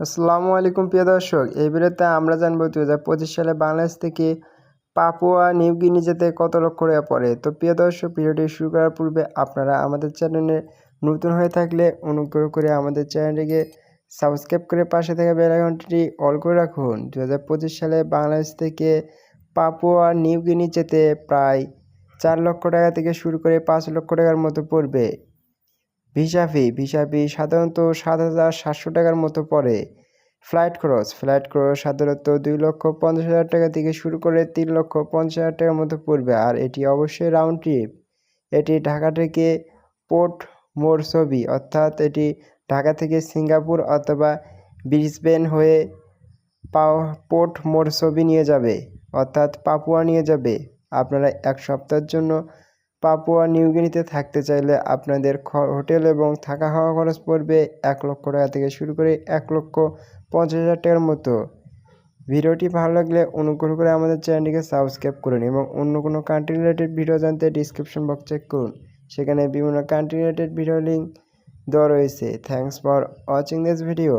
আসসালামু আলাইকুম, প্রিয় দর্শক। এই ভিডিওতে আমরা জানব দু হাজার পঁচিশ সালে বাংলাদেশ থেকে পাপুয়া নিউগিনি যেতে কত লক্ষ টাকা পড়ে। তো প্রিয় দর্শক, ভিডিওটি শুরু করার পূর্বে আপনারা আমাদের চ্যানেলে নতুন হয়ে থাকলে অনুগ্রহ করে আমাদের চ্যানেলটিকে সাবস্ক্রাইব করে পাশে থাকা বেল আইকনটি অল করে রাখুন। দু হাজার পঁচিশ সালে বাংলাদেশ থেকে পাপুয়া নিউগিনি যেতে প্রায় চার লক্ষ টাকা থেকে শুরু করে পাঁচ লক্ষ টাকার মতো পড়বে। ভিসা ফি ভিসা ফি সাধারণত সাত হাজার সাতশো টাকার মতো পড়ে। ফ্লাইট খরচ ফ্লাইট খরচ সাধারণত দুই লক্ষ পঞ্চাশ হাজার টাকা থেকে শুরু করে তিন লক্ষ পঞ্চাশ হাজার টাকার মতো পড়বে, আর এটি অবশ্যই রাউন্ড ট্রিপ এটি ঢাকা থেকে পোর্ট মোরসবি, অর্থাৎ এটি ঢাকা থেকে সিঙ্গাপুর অথবা ব্রিসবেন হয়ে পোর্ট মোরসবি নিয়ে যাবে, অর্থাৎ পাপুয়া নিয়ে যাবে। আপনারা এক সপ্তাহের জন্য পাপুয়া নিউগিনিতে থাকতে চাইলে আপনাদের হোটেল এবং থাকা খাওয়া খরচ পড়বে এক লক্ষ টাকা থেকে শুরু করে এক লক্ষ পঞ্চাশ হাজার টাকার মতো। ভিডিওটি ভালো লাগলে অনুগ্রহ করে আমাদের চ্যানেলটিকে সাবস্ক্রাইব করুন এবং অন্য কোনো কান্ট্রি রিলেটেড ভিডিও জানতে ডিসক্রিপশন বক্স চেক করুন। সেখানে বিভিন্ন কান্ট্রি রিলেটেড ভিডিও লিঙ্ক দেওয়া রয়েছে। Thanks for watching this video